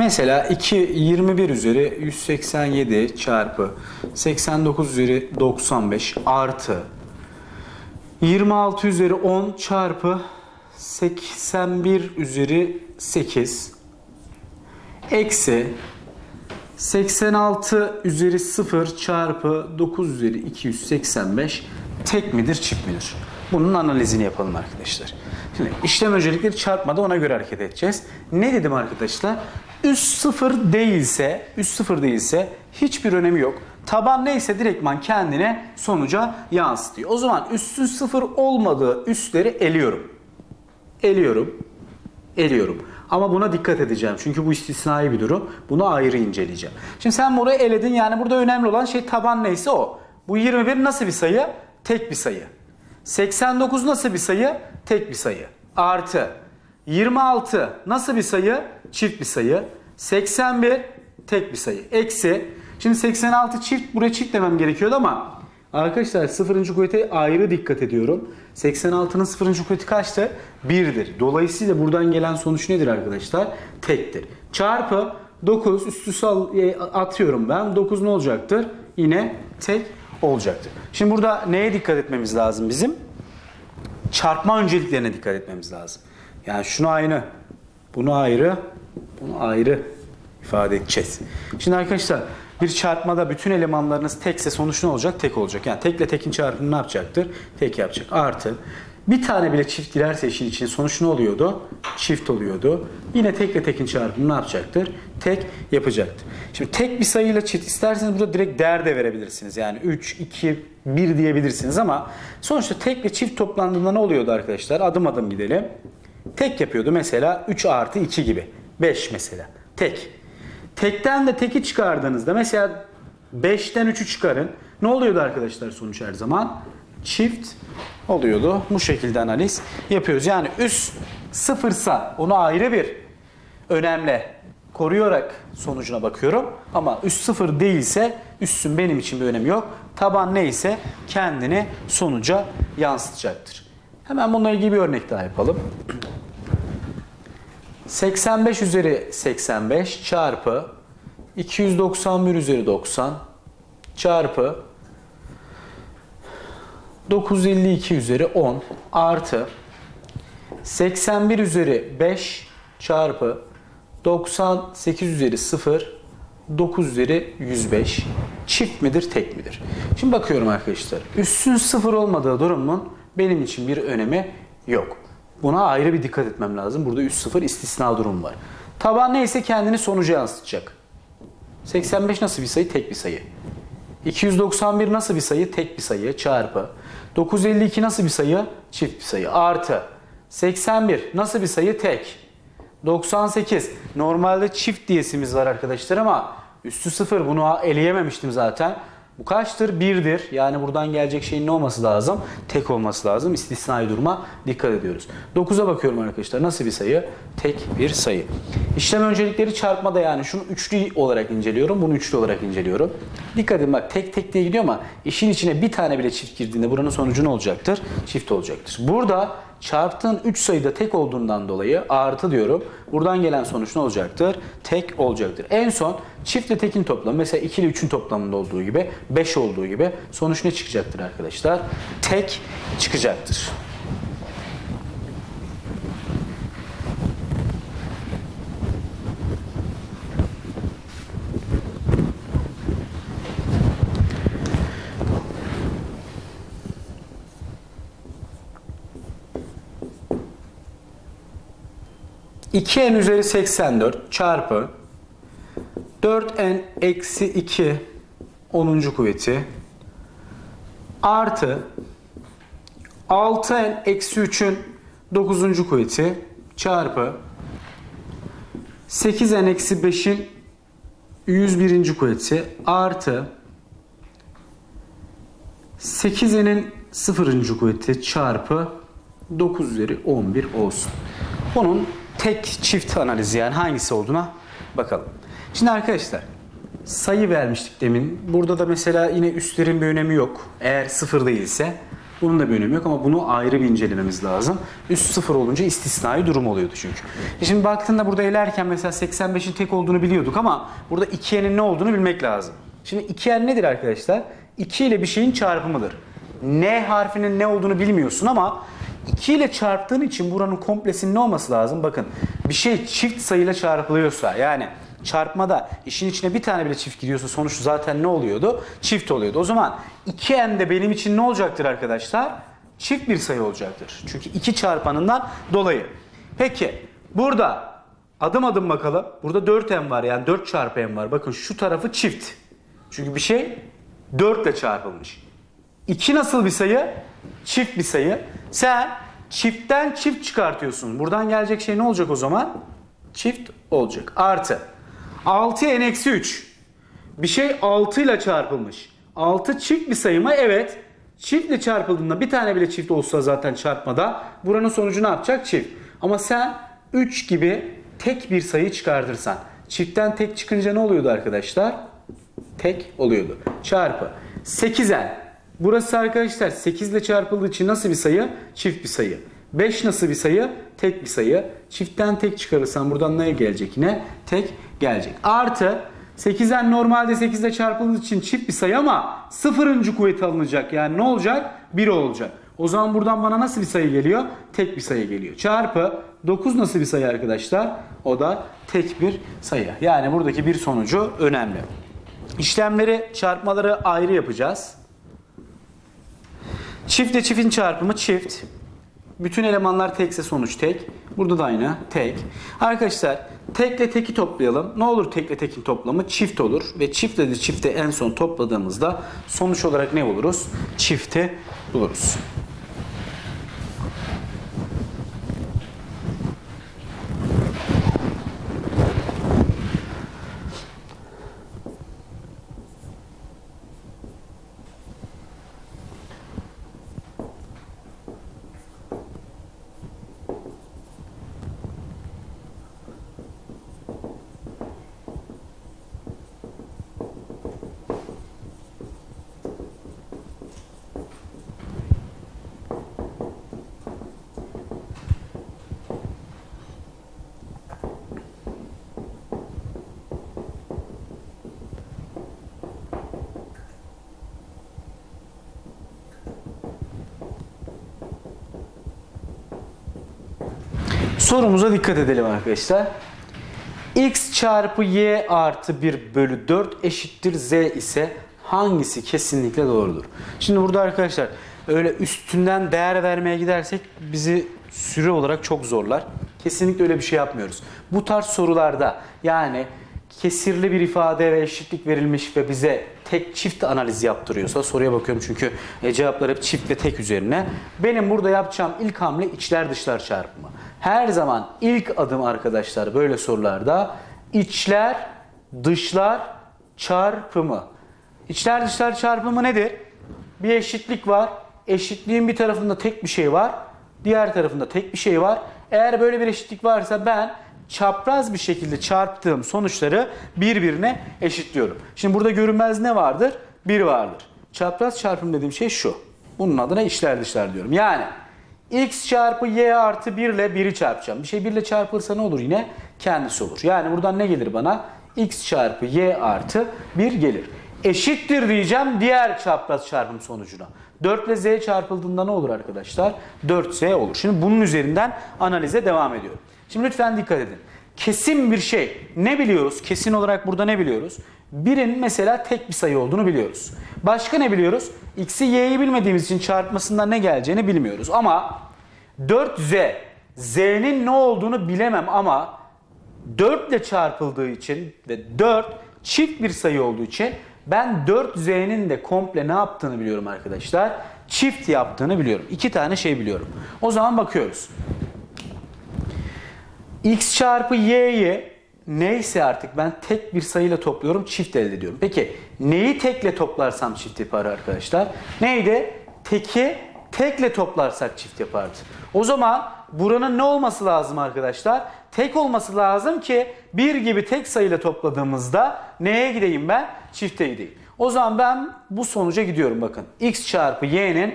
Mesela 2 21 üzeri 187 çarpı 89 üzeri 95 artı 26 üzeri 10 çarpı 81 üzeri 8 eksi 86 üzeri 0 çarpı 9 üzeri 285 tek midir çift midir? Bunun analizini yapalım arkadaşlar. Şimdi işlem öncelikleri çarpmada ona göre hareket edeceğiz. Ne dedim arkadaşlar? Üst sıfır değilse, üst sıfır değilse hiçbir önemi yok. Taban neyse direktman kendine sonuca yansıtıyor. O zaman üstün sıfır olmadığı üstleri eliyorum. Eliyorum. Eliyorum. Ama buna dikkat edeceğim. Çünkü bu istisnai bir durum. Bunu ayrı inceleyeceğim. Şimdi sen burayı eledin. Yani burada önemli olan şey taban neyse o. Bu 21 nasıl bir sayı? Tek bir sayı. 89 nasıl bir sayı? Tek bir sayı. Artı 26 nasıl bir sayı? Çift bir sayı. 81 tek bir sayı. Eksi. Şimdi 86 çift buraya çift demem gerekiyordu ama Arkadaşlar sıfırıncı kuvvete ayrı dikkat ediyorum. 86'nın sıfırıncı kuvveti kaçtı? 1'dir. Dolayısıyla buradan gelen sonuç nedir arkadaşlar? Tektir. Çarpı 9 üstü sal e, atıyorum ben. 9 ne olacaktır? Yine tek olacaktır. Şimdi burada neye dikkat etmemiz lazım bizim? Çarpma önceliklerine dikkat etmemiz lazım. Yani şunu aynı, bunu ayrı, bunu ayrı ifade edeceğiz. Şimdi arkadaşlar bir çarpmada bütün elemanlarınız tekse sonuç ne olacak? Tek olacak. Yani tekle tekin çarpımı ne yapacaktır? Tek yapacak. Artı bir tane bile çift girerse işin içine sonuç ne oluyordu? Çift oluyordu. Yine tekle tekin çarpımı ne yapacaktır? Tek yapacaktır. Şimdi tek bir sayıyla çift isterseniz burada direkt değer de verebilirsiniz. Yani 3, 2, 1 diyebilirsiniz ama sonuçta tekle çift toplandığında ne oluyordu arkadaşlar? Adım adım gidelim. Tek yapıyordu mesela 3 artı 2 gibi. 5 mesela. Tek. Tekten de teki çıkardığınızda mesela 5'ten 3'ü çıkarın. Ne oluyordu arkadaşlar sonuç her zaman? Çift oluyordu. Bu şekilde analiz yapıyoruz. Yani üst sıfırsa onu ayrı bir önemli koruyarak sonucuna bakıyorum. Ama üst sıfır değilse üstün benim için bir önemi yok. Taban neyse kendini sonuca yansıtacaktır. Hemen bununla ilgili bir örnek daha yapalım. 85 üzeri 85 çarpı 291 üzeri 90 çarpı 952 üzeri 10 artı 81 üzeri 5 çarpı 98 üzeri 0 9 üzeri 105 çift midir tek midir? Şimdi bakıyorum arkadaşlar. Üstün sıfır olmadığı durumun benim için bir önemi yok. Buna ayrı bir dikkat etmem lazım. Burada üst sıfır istisna durum var. Taban neyse kendini sonuca yansıtacak. 85 nasıl bir sayı? Tek bir sayı. 291 nasıl bir sayı? Tek bir sayı çarpı. 952 nasıl bir sayı? Çift bir sayı. Artı. 81 nasıl bir sayı? Tek. 98 normalde çift diyesimiz var arkadaşlar ama üstü sıfır bunu eleyememiştim zaten. Bu kaçtır? 1'dir. Yani buradan gelecek şeyin ne olması lazım? Tek olması lazım. İstisnai duruma dikkat ediyoruz. 9'a bakıyorum arkadaşlar. Nasıl bir sayı? Tek bir sayı. İşlem öncelikleri çarpmada yani şunu üçlü olarak inceliyorum. Bunu üçlü olarak inceliyorum. Dikkat edin bak tek tek diye gidiyor ama işin içine bir tane bile çift girdiğinde buranın sonucu ne olacaktır? Çift olacaktır. Burada çarptığın 3 sayıda tek olduğundan dolayı artı diyorum. Buradan gelen sonuç ne olacaktır? Tek olacaktır. En son çiftle tekin toplamı mesela 2 ile 3'ün toplamında olduğu gibi 5 olduğu gibi sonuç ne çıkacaktır arkadaşlar? Tek çıkacaktır. İki n üzeri 84 çarpı 4n eksi 2 10. kuvveti artı 6n eksi 3'ün 9. kuvveti çarpı 8n eksi 5'in 101. kuvveti artı 8n'in 0. kuvveti çarpı 9 üzeri 11 olsun. Bunun tek çift analizi yani hangisi olduğuna bakalım. Şimdi arkadaşlar sayı vermiştik demin. Burada da mesela yine üstlerin bir önemi yok. Eğer sıfır değilse. Bunun da bir önemi yok ama bunu ayrı bir incelememiz lazım. Üst sıfır olunca istisnai durum oluyordu çünkü. E şimdi baktığında burada elerken mesela 85'in tek olduğunu biliyorduk ama burada 2n'in ne olduğunu bilmek lazım. Şimdi 2n nedir arkadaşlar? 2 ile bir şeyin çarpımıdır. N harfinin ne olduğunu bilmiyorsun ama 2 ile çarptığın için buranın komplesinin ne olması lazım? Bakın bir şey çift sayıyla çarpılıyorsa yani çarpmada işin içine bir tane bile çift gidiyorsa sonuç zaten ne oluyordu? Çift oluyordu. O zaman 2n de benim için ne olacaktır arkadaşlar? Çift bir sayı olacaktır. Çünkü 2 çarpanından dolayı. Peki burada adım adım bakalım. Burada 4n var yani 4 çarpı n var. Bakın şu tarafı çift. Çünkü bir şey 4 ile çarpılmış. 2 nasıl bir sayı? Çift bir sayı. Sen çiftten çift çıkartıyorsun. Buradan gelecek şey ne olacak o zaman? Çift olacak. Artı. 6'ya n eksi 3. Bir şey 6 ile çarpılmış. 6 çift bir sayı mı? Evet. Çiftle çarpıldığında bir tane bile çift olsa zaten çarpmada buranın sonucu ne yapacak? Çift. Ama sen 3 gibi tek bir sayı çıkartırsan. Çiftten tek çıkınca ne oluyordu arkadaşlar? tek oluyordu. Çarpı 8'en. Burası arkadaşlar 8 ile çarpıldığı için nasıl bir sayı? Çift bir sayı. 5 nasıl bir sayı? Tek bir sayı. Çiftten tek çıkarırsan buradan neye gelecek yine? Tek gelecek. Artı 8'en normalde 8 ile çarpıldığı için çift bir sayı ama sıfırıncı kuvvet alınacak. Yani ne olacak? 1 olacak. O zaman buradan bana nasıl bir sayı geliyor? Tek bir sayı geliyor. Çarpı 9 nasıl bir sayı arkadaşlar? O da tek bir sayı. Yani buradaki bir sonucu önemli. İşlemleri, çarpmaları ayrı yapacağız. Çiftle çiftin çarpımı çift. Bütün elemanlar tekse sonuç tek. Burada da aynı tek. Arkadaşlar tekle teki toplayalım. Ne olur tekle tekin toplamı çift olur. Ve çiftle de çifte en son topladığımızda sonuç olarak ne buluruz? Çifti buluruz. Sorumuza dikkat edelim arkadaşlar. x çarpı y artı 1 bölü 4 eşittir z ise hangisi kesinlikle doğrudur? Şimdi burada arkadaşlar öyle üstünden değer vermeye gidersek bizi süre olarak çok zorlar. Kesinlikle öyle bir şey yapmıyoruz. Bu tarz sorularda yani kesirli bir ifade ve eşitlik verilmiş ve bize tek çift analiz yaptırıyorsa soruya bakıyorum çünkü e, cevaplar hep çift ve tek üzerine. Benim burada yapacağım ilk hamle içler dışlar çarpımı. Her zaman ilk adım arkadaşlar böyle sorularda içler dışlar çarpımı. İçler dışlar çarpımı nedir? Bir eşitlik var. Eşitliğin bir tarafında tek bir şey var. Diğer tarafında tek bir şey var. Eğer böyle bir eşitlik varsa ben çapraz bir şekilde çarptığım sonuçları birbirine eşitliyorum. Şimdi burada görünmez ne vardır? 1 vardır. Çapraz çarpım dediğim şey şu. Bunun adına içler dışlar diyorum. Yani x çarpı y artı 1 ile 1'i çarpacağım. Bir şey 1 ile çarpılırsa ne olur yine? Kendisi olur. Yani buradan ne gelir bana? x çarpı y artı 1 gelir. Eşittir diyeceğim diğer çapraz çarpım sonucuna. 4 ile z çarpıldığında ne olur arkadaşlar? 4z olur. Şimdi bunun üzerinden analize devam ediyorum. Şimdi lütfen dikkat edin. Kesin bir şey ne biliyoruz? Kesin olarak burada ne biliyoruz? Birin mesela tek bir sayı olduğunu biliyoruz. Başka ne biliyoruz? X'i y'yi bilmediğimiz için çarpmasından ne geleceğini bilmiyoruz. Ama 4z, z'nin ne olduğunu bilemem ama 4 ile çarpıldığı için ve 4 çift bir sayı olduğu için ben 4z'nin de komple ne yaptığını biliyorum arkadaşlar. Çift yaptığını biliyorum. İki tane şey biliyorum. O zaman bakıyoruz x çarpı y'yi neyse artık ben tek bir sayıyla topluyorum çift elde ediyorum. Peki neyi tekle toplarsam çift yapar arkadaşlar? Neydi? Teki tekle toplarsak çift yapardı. O zaman buranın ne olması lazım arkadaşlar? Tek olması lazım ki bir gibi tek sayıyla topladığımızda neye gideyim ben? Çifte gideyim. O zaman ben bu sonuca gidiyorum bakın. x çarpı y'nin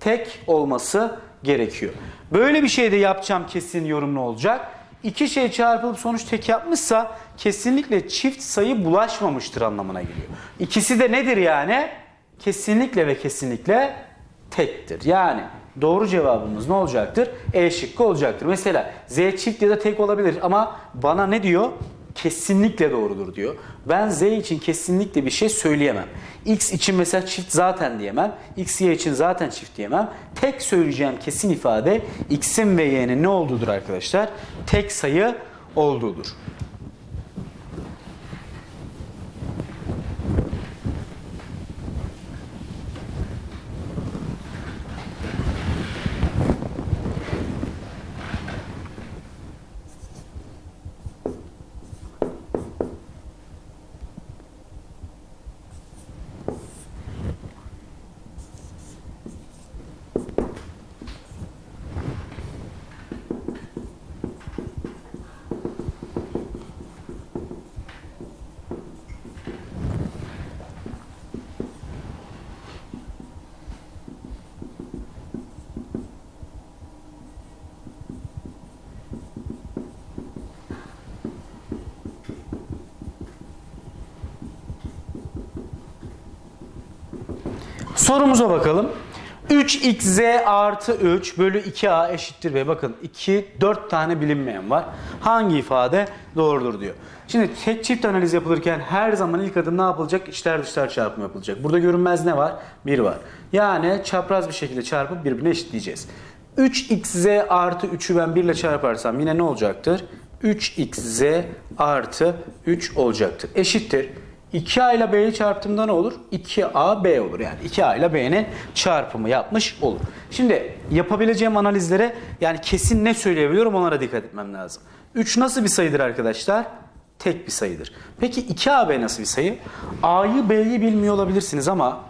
tek olması gerekiyor. Böyle bir şey de yapacağım kesin yorum ne olacak? İki şey çarpılıp sonuç tek yapmışsa kesinlikle çift sayı bulaşmamıştır anlamına geliyor. İkisi de nedir yani? Kesinlikle ve kesinlikle tektir. Yani doğru cevabımız ne olacaktır? E şıkkı olacaktır. Mesela Z çift ya da tek olabilir ama bana ne diyor? Kesinlikle doğrudur diyor. Ben Z için kesinlikle bir şey söyleyemem. X için mesela çift zaten diyemem. X, Y için zaten çift diyemem. Tek söyleyeceğim kesin ifade X'in ve Y'nin ne olduğudur arkadaşlar? Tek sayı olduğudur. Sorumuza bakalım. 3xz artı 3 bölü 2a eşittir b. Bakın 2, 4 tane bilinmeyen var. Hangi ifade doğrudur diyor. Şimdi tek çift analiz yapılırken her zaman ilk adım ne yapılacak? İçler dışlar çarpımı yapılacak. Burada görünmez ne var? 1 var. Yani çapraz bir şekilde çarpıp birbirine eşitleyeceğiz. 3xz artı 3'ü ben 1 ile çarparsam yine ne olacaktır? 3xz artı 3 olacaktır. Eşittir. 2a ile b'yi çarptığımda ne olur? 2a b olur. Yani 2a ile b'nin çarpımı yapmış olur. Şimdi yapabileceğim analizlere yani kesin ne söyleyebiliyorum onlara dikkat etmem lazım. 3 nasıl bir sayıdır arkadaşlar? Tek bir sayıdır. Peki 2ab nasıl bir sayı? a'yı b'yi bilmiyor olabilirsiniz ama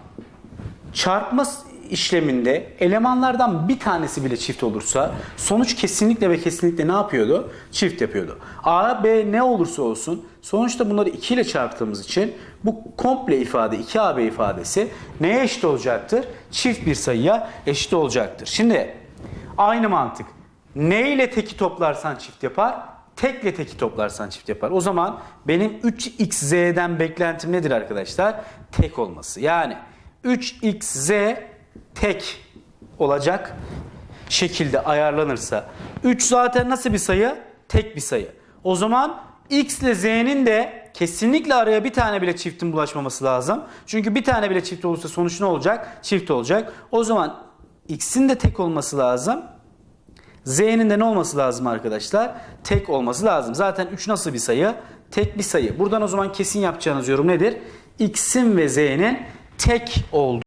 çarpma işleminde elemanlardan bir tanesi bile çift olursa sonuç kesinlikle ve kesinlikle ne yapıyordu? Çift yapıyordu. A, B ne olursa olsun sonuçta bunları 2 ile çarptığımız için bu komple ifade 2AB ifadesi neye eşit olacaktır? Çift bir sayıya eşit olacaktır. Şimdi aynı mantık. Ne ile teki toplarsan çift yapar? Tekle teki toplarsan çift yapar. O zaman benim 3xz'den beklentim nedir arkadaşlar? Tek olması. Yani 3xz tek olacak şekilde ayarlanırsa 3 zaten nasıl bir sayı? Tek bir sayı. O zaman x ile z'nin de kesinlikle araya bir tane bile çiftin bulaşmaması lazım. Çünkü bir tane bile çift olursa sonuç ne olacak? Çift olacak. O zaman x'in de tek olması lazım. Z'nin de ne olması lazım arkadaşlar? Tek olması lazım. Zaten 3 nasıl bir sayı? Tek bir sayı. Buradan o zaman kesin yapacağınız yorum nedir? X'in ve Z'nin tek olduğu